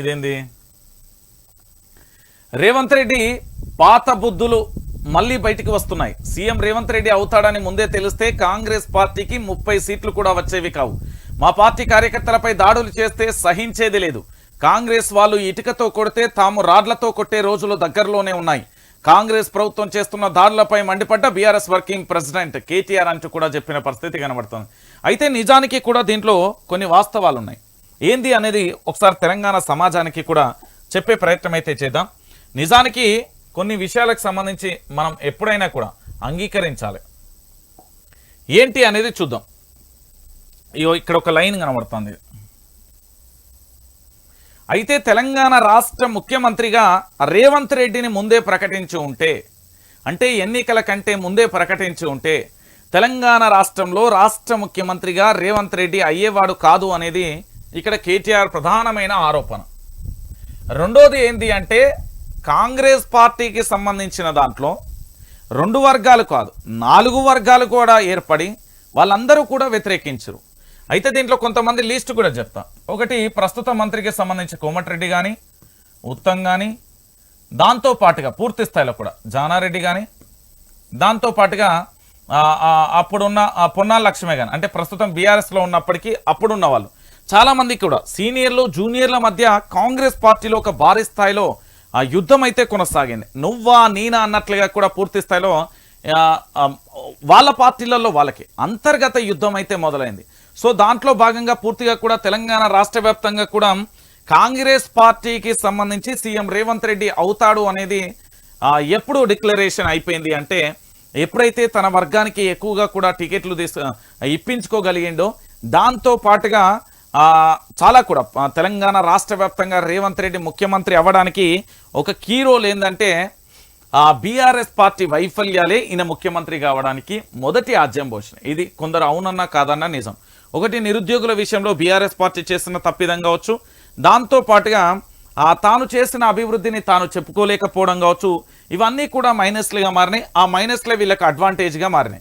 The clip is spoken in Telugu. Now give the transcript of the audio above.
ఇదేంది? రేవంత్ రెడ్డి పాత బుద్ధులు మళ్ళీ బయటికి వస్తున్నాయి. సీఎం రేవంత్ రెడ్డి అవుతాడని ముందే తెలిస్తే కాంగ్రెస్ పార్టీకి ముప్పై సీట్లు కూడా వచ్చేవి కావు. మా పార్టీ కార్యకర్తలపై దాడులు చేస్తే సహించేది లేదు. కాంగ్రెస్ వాళ్ళు ఇటుకతో కొడితే తాము రాడ్లతో కొట్టే రోజులు దగ్గరలోనే ఉన్నాయి. కాంగ్రెస్ ప్రభుత్వం చేస్తున్న దాడులపై మండిపడ్డ బీఆర్ఎస్ వర్కింగ్ ప్రెసిడెంట్ కేటీఆర్ అంటూ కూడా చెప్పిన పరిస్థితి కనబడుతుంది. అయితే నిజానికి కూడా దీంట్లో కొన్ని వాస్తవాలు ఉన్నాయి ఏంది అనేది ఒకసారి తెలంగాణ సమాజానికి కూడా చెప్పే ప్రయత్నం అయితే చేద్దాం. నిజానికి కొన్ని విషయాలకు సంబంధించి మనం ఎప్పుడైనా కూడా అంగీకరించాలి. ఏంటి అనేది చూద్దాం. అయ్యో ఇక్కడ ఒక లైన్ కనబడుతుంది. అయితే తెలంగాణ రాష్ట్ర ముఖ్యమంత్రిగా రేవంత్ రెడ్డిని ముందే ప్రకటించి ఉంటే అంటే ఎన్నికల కంటే ముందే ప్రకటించి ఉంటే తెలంగాణ రాష్ట్రంలో రాష్ట్ర ముఖ్యమంత్రిగా రేవంత్ రెడ్డి అయ్యేవాడు కాదు అనేది ఇక్కడ కేటీఆర్ ప్రధానమైన ఆరోపణ. రెండోది ఏంటి అంటే కాంగ్రెస్ పార్టీకి సంబంధించిన దాంట్లో రెండు వర్గాలు కాదు నాలుగు వర్గాలు కూడా ఏర్పడి వాళ్ళందరూ కూడా వ్యతిరేకించరు. అయితే దీంట్లో కొంతమంది లిస్ట్ కూడా చెప్తా. ఒకటి ప్రస్తుత మంత్రికి సంబంధించి కోమటిరెడ్డి కానీ ఉత్తమ్ కానీ దాంతోపాటుగా పూర్తి స్థాయిలో కూడా జానారెడ్డి కానీ దాంతోపాటుగా అప్పుడున్న ఆ పొన్నాల లక్ష్మే కానీ అంటే ప్రస్తుతం బీఆర్ఎస్లో ఉన్నప్పటికీ అప్పుడున్న వాళ్ళు చాలామంది కూడా సీనియర్లు జూనియర్ల మధ్య కాంగ్రెస్ పార్టీలో ఒక భారీ స్థాయిలో యుద్ధం అయితే కొనసాగింది. నువ్వా నేనా అన్నట్లుగా కూడా పూర్తి స్థాయిలో వాళ్ళ పార్టీలలో వాళ్ళకి. అంతర్గత యుద్ధం అయితే మొదలైంది. సో దాంట్లో భాగంగా పూర్తిగా కూడా తెలంగాణ రాష్ట్ర వ్యాప్తంగా కూడా కాంగ్రెస్ పార్టీకి సంబంధించి సీఎం రేవంత్ రెడ్డి అవుతాడు అనేది ఎప్పుడు డిక్లరేషన్ అయిపోయింది అంటే ఎప్పుడైతే తన వర్గానికి ఎక్కువగా కూడా టికెట్లు తీసు ఇప్పించుకోగలిగిండో దాంతో పాటుగా చాలా కూడా తెలంగాణ రాష్ట్ర వ్యాప్తంగా రేవంత్ రెడ్డి ముఖ్యమంత్రి అవ్వడానికి ఒక కీ రోల్ ఏంటంటే ఆ బీఆర్ఎస్ పార్టీ వైఫల్యాలే ఈయన ముఖ్యమంత్రి కావడానికి మొదటి ఆజ్యం పోషణ ఇది కొందరు అవునన్నా కాదన్నా నిజం. ఒకటి నిరుద్యోగుల విషయంలో బీఆర్ఎస్ పార్టీ చేస్తున్న తప్పిదం కావచ్చు. దాంతో పాటుగా ఆ తాను చేసిన అభివృద్ధిని తాను చెప్పుకోలేకపోవడం కావచ్చు. ఇవన్నీ కూడా మైనస్లుగా మారినాయి. ఆ మైనస్లే వీళ్ళకి అడ్వాంటేజ్గా మారినాయి.